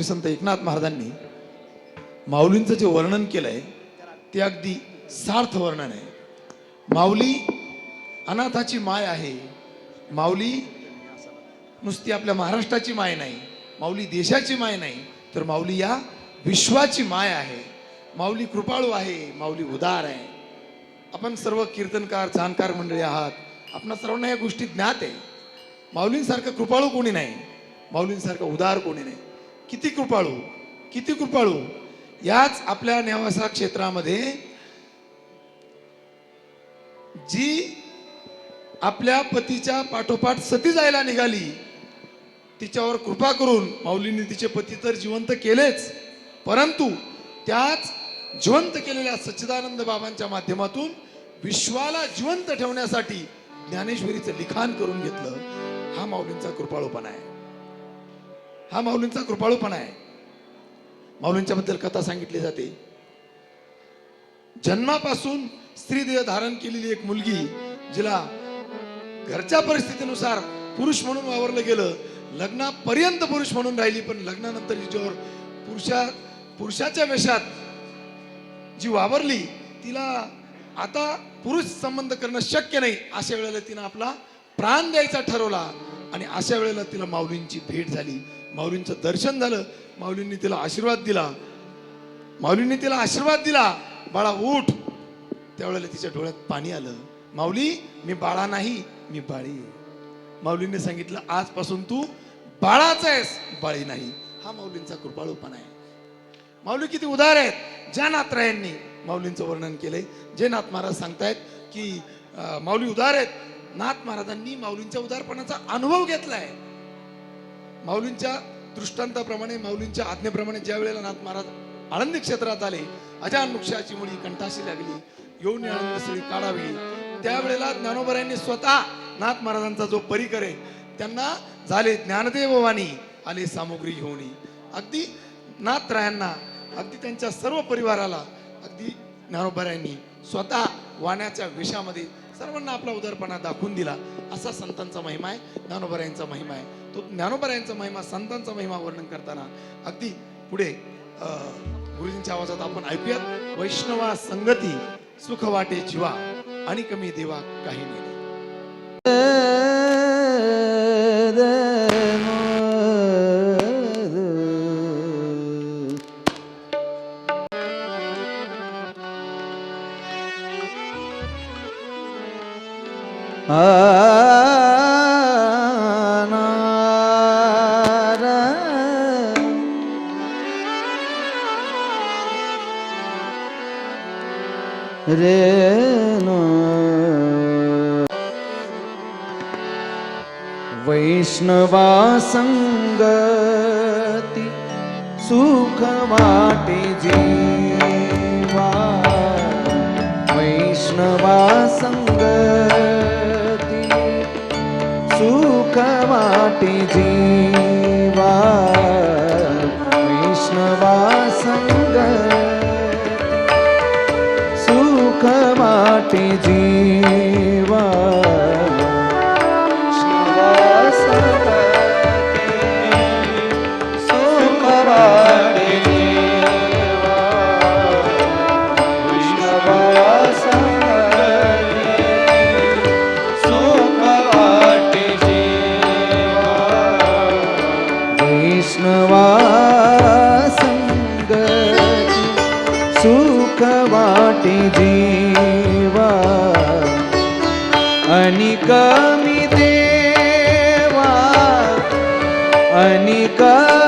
श्री संत एकनाथ महाराजांनी माऊलींचं जे वर्णन केलं आहे ते अगदी सार्थ वर्णन आहे. माऊली अनाथाची माय आहे. माऊली नुसती आपल्या महाराष्ट्राची माय नाही माऊली देशाची माय नाही तर माऊली या विश्वाची माय आहे. माऊली कृपाळू आहे माऊली उदार आहे. आपण सर्व कीर्तनकार जाणकार मंडळी आहात. आपण सर्वांना या गोष्टी ज्ञात आहे. माऊलींसारखं कृपाळू कोणी नाही माऊलींसारखं उदार कोणी नाही. किती कृपाळू किती कृपाळू. याच आपल्या नेवासा क्षेत्रामध्ये जी आपल्या पतीच्या पाठोपाठ सती जायला निघाली तिच्यावर कृपा करून माऊलींनी तिचे पती तर जिवंत केलेच परंतु त्याच जिवंत केलेल्या सच्चिदानंद बाबांच्या माध्यमातून विश्वाला जिवंत ठेवण्यासाठी ज्ञानेश्वरीचं लिखाण करून घेतलं हा माऊलींचा कृपाळूपणा आहे. हा माऊलींचा कृपाळूपणा आहे. माऊलींच्या बद्दल कथा सांगितली जाते. जन्मापासून स्त्री देह धारण केलेली एक मुलगी जिला घरच्या परिस्थितीनुसार पुरुष म्हणून वावरलं गेलं लग्नापर्यंत पुरुष म्हणून राहिली पण लग्नानंतर हिच्यावर पुरुषा पुरुषाच्या वेशात जी वावरली तिला आता पुरुष संबंध करणं शक्य नाही. अशा वेळेला तिनं आपला प्राण द्यायचा ठरवला. आणि अशा वेळेला तिला माऊलींची भेट झाली. माऊलींचं दर्शन झालं. माऊलींनी तिला आशीर्वाद दिला. माऊलींनी तिला आशीर्वाद दिला. बाळा उठ. त्यावेळेला तिच्या डोळ्यात पाणी आलं. माऊली मी बाळा नाही मी बाळी माऊलींनी सांगितलं आजपासून तू बाळाचा आहेस बाळी नाही. हा माऊलींचा कृपाळूपणा आहे. माऊली किती उदार आहेत. ज्या नात्रायांनी माऊलींचं वर्णन केलंय. जे नाथ महाराज सांगतायत की माऊली उदार आहेत. नाथ महाराजांनी माऊलींच्या उदारपणाचा अनुभव घेतलाय. माऊलींच्या दृष्टांताप्रमाणे माऊलींच्या आज्ञेप्रमाणे ज्या वेळेला नाथ महाराज आळंदी क्षेत्रात आले अजान वृक्षाची मुळी कंठाशी लागली येऊन आळंदी काढावी त्यावेळेला ज्ञानोबरायांनी स्वतः नाथ महाराजांचा जो परिकर आहे त्यांना झाले ज्ञानदेव वाणी आले सामुग्री घेऊन. अगदी नाथरायांना अगदी त्यांच्या सर्व परिवाराला अगदी ज्ञानोबरायांनी स्वतः वाण्याच्या विषामध्ये सर्वांना आपला उदारपणा दाखवून दिला. असा संतांचा महिमा आहे ज्ञानोबऱ्यांचा महिमा आहे. तो ज्ञानोबऱ्यांचा महिमा संतांचा महिमा वर्णन करताना अगदी पुढे अं, गुरुजींच्या आवाजात आपण ऐकूयात. वैष्णवा संगती सुख वाटे जीवा आणि कमी देवा काही नाही. वैष्णवा संगती सुख वाटे जीवा वैष्णवा संगती सुख वाटे जीवा अनिका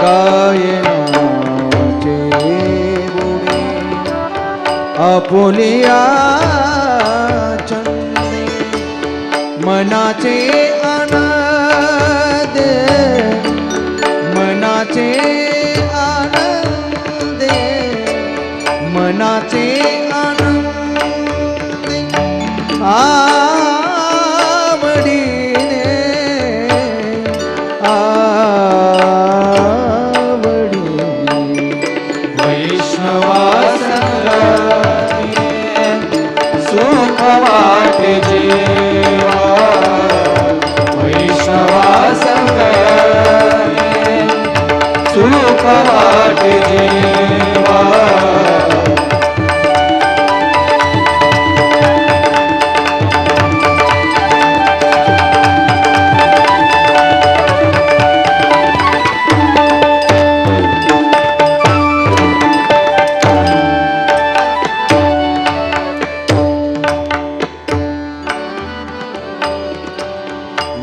गायनाचे बुडे आपुलिया चंदे मनाचे आनंद मनाचे आनंद मनाचे आनंद आ सुख वाटे जीवा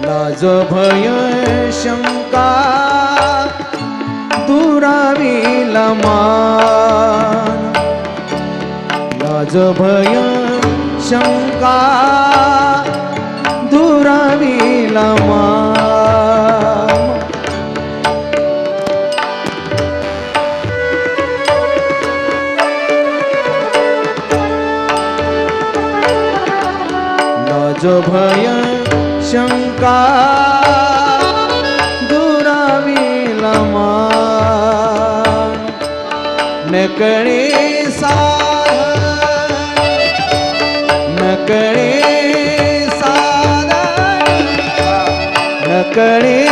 लाज भय शंका। दुरावी लमान लाज भय शंका दुरावी लमान लाज भय शंका नकळे साधन नकळे नकळे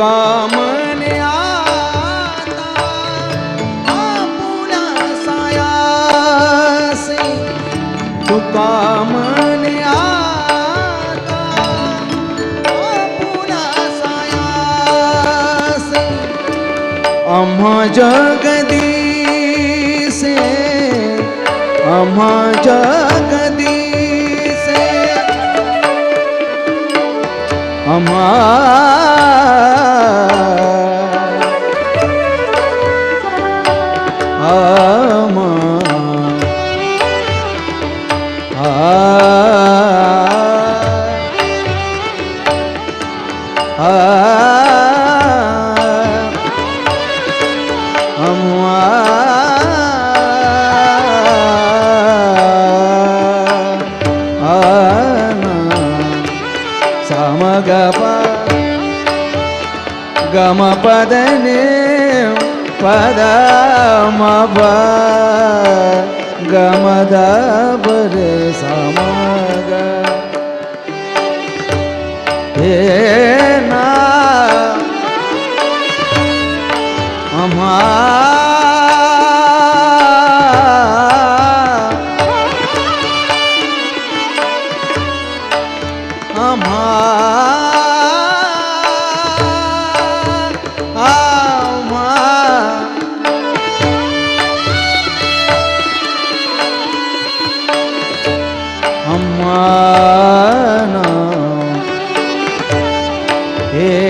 तुका म्हणे आता आपुला सायासे. तुका म्हणे आता आपुला सायासे. आम्हा जगदीसे आम्हा जगदीसे. আমার ಮ ಗಪ ಗಮ ಪದನೆ ಪದ ಮ ಗಮದ ಬರ ಸಮಗ ಹೇ ನಾ ಅಮಾ Eh,